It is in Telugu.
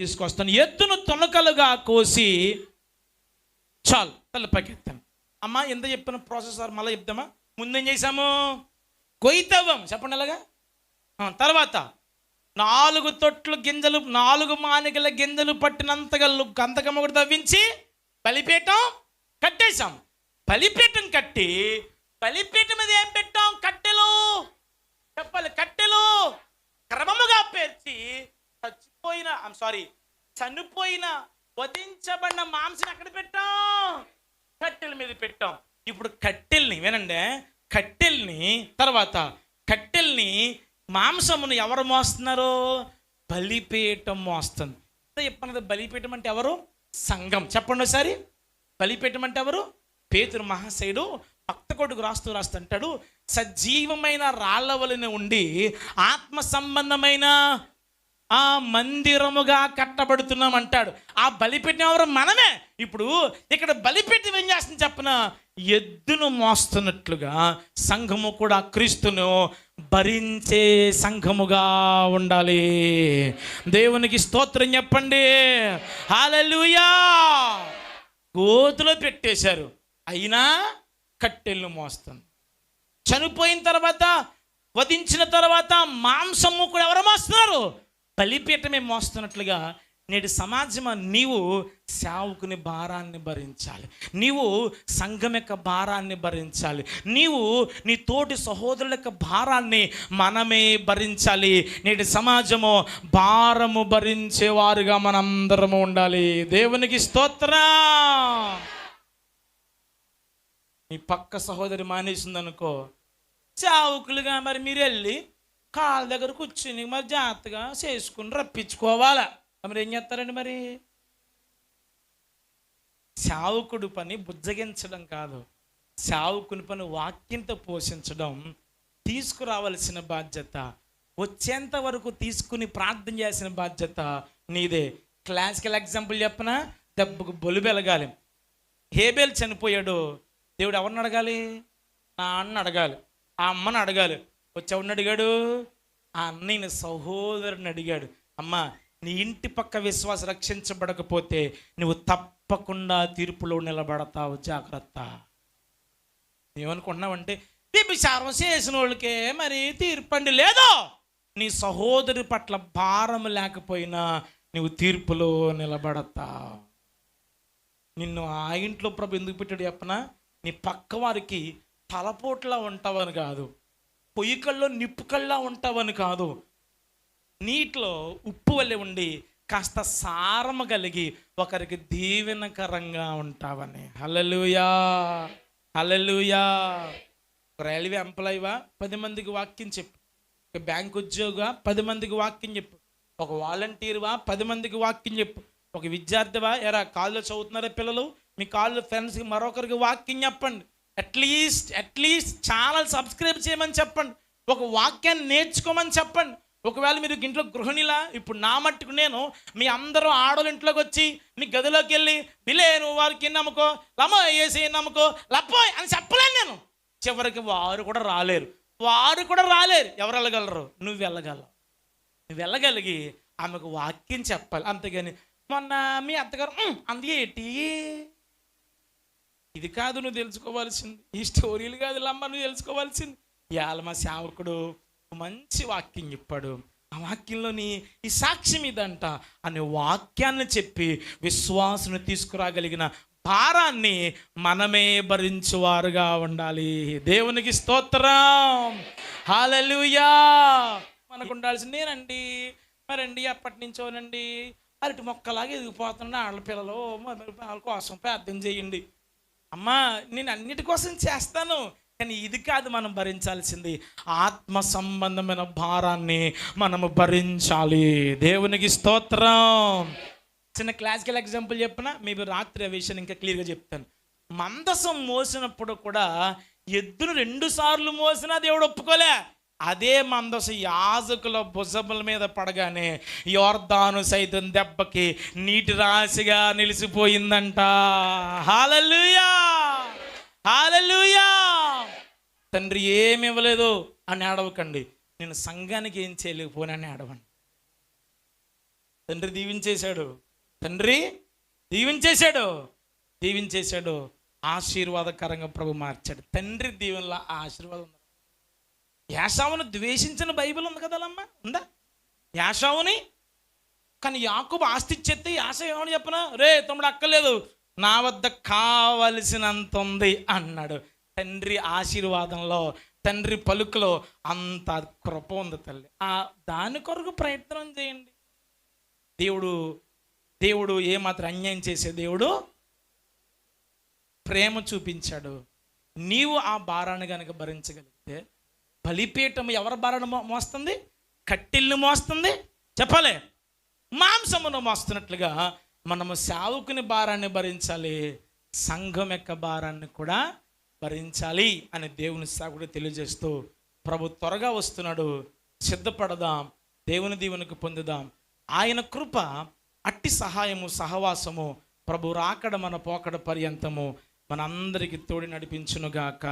తీసుకొస్తాను. ఎత్తును తునకలుగా కోసి చాలు తలపకెత్తాను ఎత్తాను అమ్మా ఎంత చెప్పిన ప్రాసెస్ సార్ మళ్ళీ చెప్తామా? ముందేం చేసాము కొయ్యతవ్వం. చెప్పండి అలాగా తర్వాత నాలుగు తొట్లు గింజలు నాలుగు మానికల గింజలు పట్టినంతగా గంతకం ఒకటి తవ్వించి బలిపీఠం కట్టేశాం. బలిపీఠం కట్టి బలిపీఠం మీద ఏం పెట్టాం? కట్టెలు. చెప్పాలి కట్టెలు. క్రమముగా పేర్చి చచ్చిపోయిన సారీ చనిపోయిన వధించబడిన మాంసం ఎక్కడ పెట్టాం? కట్టెల మీద పెట్టాం. ఇప్పుడు కట్టెల్ని వినండి కట్టెల్ని తర్వాత కట్టెల్ని మాంసమును ఎవరు మోస్తున్నారు? బలిపీఠం మోస్తుంది. అంతే చెప్పన్నది బలిపీఠం అంటే ఎవరు? సంఘం. చెప్పండి ఒకసారి. బలిపీఠం అంటే ఎవరు? పేతురు మహాశయుడు భక్త కొడుకు రాస్తూ రాస్తూ అంటాడు సజీవమైన రాళ్ళవలని వలన ఉండి ఆత్మ సంబంధమైన ఆ మందిరముగా కట్టబడుతున్నాం అంటాడు. ఆ బలిపెట్టిన ఎవరు? మనమే. ఇప్పుడు ఇక్కడ బలిపెట్టి ఏం చేస్తుంది చెప్పిన? ఎద్దును మోస్తున్నట్లుగా సంఘము కూడా క్రీస్తును భరించే సంఘముగా ఉండాలి. దేవునికి స్తోత్రం చెప్పండి. హాలూయా గోతులో పెట్టేశారు. అయినా కట్టెళ్ళు మోస్తుంది చనిపోయిన తర్వాత వధించిన తర్వాత మాంసము కూడా ఎవరు మోస్తున్నారు? బలిపీఠమే మోస్తున్నట్లుగా నేటి సమాజం నీవు సేవకుని భారాన్ని భరించాలి. నీవు సంఘం యొక్క భారాన్ని భరించాలి. నీవు నీ తోటి సహోదరుల యొక్క భారాన్ని మనమే భరించాలి. నేటి సమాజము భారము భరించేవారుగా మనందరము ఉండాలి. దేవునికి స్తోత్రా! మీ పక్క సహోదరి మానేసిందనుకో చావుకులుగా మరి మీరు వెళ్ళి కాళ్ళ దగ్గర కూర్చుని మరి జాగ్రత్తగా చేసుకుని రప్పించుకోవాలా. మరి ఏం చేస్తారండి మరి? సావుకుడు పని బుజ్జగించడం కాదు. సావుకుని పని వాక్యంతో పోషించడం తీసుకురావలసిన బాధ్యత వచ్చేంత వరకు తీసుకుని ప్రార్థన చేసిన బాధ్యత నీదే. క్లాసికల్ ఎగ్జాంపుల్ చెప్పనా? దెబ్బకు బొలు వెలగాలి హేబేల్ చనిపోయాడు. దేవుడు ఎవరిని అడగాలి? ఆ అన్న అడగాలి. ఆ అమ్మని అడగాలి. వచ్చి అడిగాడు ఆ అన్నయ్యని సహోదరుని అడిగాడు అమ్మా నీ ఇంటి పక్క విశ్వాస రక్షించబడకపోతే నువ్వు తప్పకుండా తీర్పులో నిలబడతావు జాగ్రత్త. ఏమనుకుంటున్నావంటే విభిచారం చేసిన వాళ్ళకే మరి తీర్పండి లేదో! నీ సహోదరి పట్ల భారం లేకపోయినా నువ్వు తీర్పులో నిలబడతావు నిన్ను ఆ ఇంట్లో ప్రభు ఎందుకు పెట్టాడు చెప్పనా నీ పక్క వారికి తలపోట్లా ఉంటావని కాదు. పొయ్యి కళ్ళలో నిప్పు నిప్పుకల్లా ఉంటావని కాదు. నీటిలో ఉప్పు వల్లే ఉండి కాస్త సారము కలిగి ఒకరికి దీవెనకరంగా ఉంటావని. హలలుయా హలలుయా రైల్వే ఎంప్లాయీవా పది మందికి వాక్యం చెప్పు. ఒక బ్యాంక్ ఉద్యోగివా పది మందికి వాక్యం చెప్పు. ఒక వాలంటీర్వా పది మందికి వాక్యం చెప్పు. ఒక విద్యార్థివా ఎరా కాళ్ళు చదువుతున్నారా పిల్లలు? మీ కాళ్ళు ఫ్రెండ్స్కి మరొకరికి వాక్యం చెప్పండి. అట్లీస్ట్ అట్లీస్ట్ ఛానల్ సబ్స్క్రైబ్ చేయమని చెప్పండి. ఒక వాక్యాన్ని నేర్చుకోమని చెప్పండి. ఒకవేళ మీరు ఇంట్లో గృహిణిలా ఇప్పుడు నా మట్టుకు నేను మీ అందరూ ఆడోళ్ళ ఇంట్లోకి వచ్చి మీ గదిలోకి వెళ్ళి బిలేను వారికి నమ్ముకో? లమో వేసి నమ్ముకో? లప్పోయ్ అని చెప్పలేను నేను. చివరికి వారు కూడా రాలేరు. వారు కూడా రాలేరు. ఎవరు వెళ్ళగలరు? నువ్వు వెళ్ళగలవు. నువ్వు వెళ్ళగలిగి ఆమెకు వాక్యం చెప్పాలి. అంతేగాని మొన్న మీ అత్తగారు అందుకేటి అందుకే ఏంటి? ఇది కాదు నువ్వు తెలుసుకోవాల్సింది. ఈ స్టోరీలు కాదు లమ్మ నువ్వు తెలుసుకోవాల్సింది. ఇవాళ మా సేవకుడు మంచి వాక్యం చెప్పాడు. ఆ వాక్యంలోని ఈ సాక్ష్యం ఇదంట. అనే వాక్యాన్ని చెప్పి విశ్వాసను తీసుకురాగలిగిన భారాన్ని మనమే భరించువారుగా ఉండాలి. దేవునికి స్తోత్రం. హాలలుయా మనకు ఉండాల్సింది నేనండి. మరండి అప్పటి నుంచోనండి అరటి మొక్కలాగా ఎదిగిపోతున్నా ఆడపిల్లలు వాళ్ళ కోసం ప్రార్థన చేయండి. అమ్మా నేను అన్నిటి కోసం చేస్తాను కానీ ఇది కాదు మనం భరించాల్సింది. ఆత్మ సంబంధమైన భారాన్ని మనము భరించాలి. దేవునికి స్తోత్రం. చిన్న క్లాసికల్ ఎగ్జాంపుల్ చెప్పిన? మీకు రాత్రి ఆ విషయం ఇంకా క్లియర్గా చెప్తాను. మందసం మోసినప్పుడు కూడా ఎద్దును రెండు సార్లు మోసినా దేవుడు ఒప్పుకోలే. అదే మందస యాజకుల భుజముల మీద పడగానే యోర్దాను సైతం దెబ్బకి నీటి రాశిగా నిలిచిపోయిందంట. Hallelujah hallelujah! తండ్రి ఏమి ఇవ్వలేదు అని అడవకండి. నేను సంఘానికి ఏం చేయలేకపోయినని అడవండి తండ్రి దీవించేశాడు. తండ్రి దీవించేశాడు. దీవించేశాడు. ఆశీర్వాదకరంగా ప్రభు మార్చాడు. తండ్రి దీవెనలో ఆ ఆశీర్వాదం ఉంది? యాసావును ద్వేషించిన బైబిల్ ఉంది కదా అమ్మ ఉందా? యాసావుని కానీ యాకుబు ఆస్తి ఇచ్చేస్తే యాస ఏమని చెప్పనా? రే తమ్ముడు అక్కర్లేదు. నా వద్ద కావలసినంత ఉంది అన్నాడు. తండ్రి ఆశీర్వాదంలో తండ్రి పలుకులో అంత కృప ఉంది తల్లి. ఆ దాని కొరకు ప్రయత్నం చేయండి. దేవుడు దేవుడు ఏమాత్రం అన్యాయం చేసే దేవుడు ప్రేమ చూపించాడు. నీవు ఆ భారాన్ని కనుక భరించగలిగితే బలిపీఠం ఎవరి భారాన్ని మోస్తుంది? కట్టెల్ని మోస్తుంది? చెప్పలే. మాంసమును మోస్తున్నట్లుగా మనము సేవకుని భారాన్ని భరించాలి సంఘం యొక్క భారాన్ని కూడా భరించాలి అని దేవుని సేవకుడు తెలియజేస్తూ ప్రభు త్వరగా వస్తున్నాడు. సిద్ధపడదాం దేవుని దీవెనకు పొందుదాం. ఆయన కృప అట్టి సహాయము సహవాసము ప్రభు రాకడ మన పోకడ పర్యంతము మనందరికీ తోడి నడిపించునుగాక.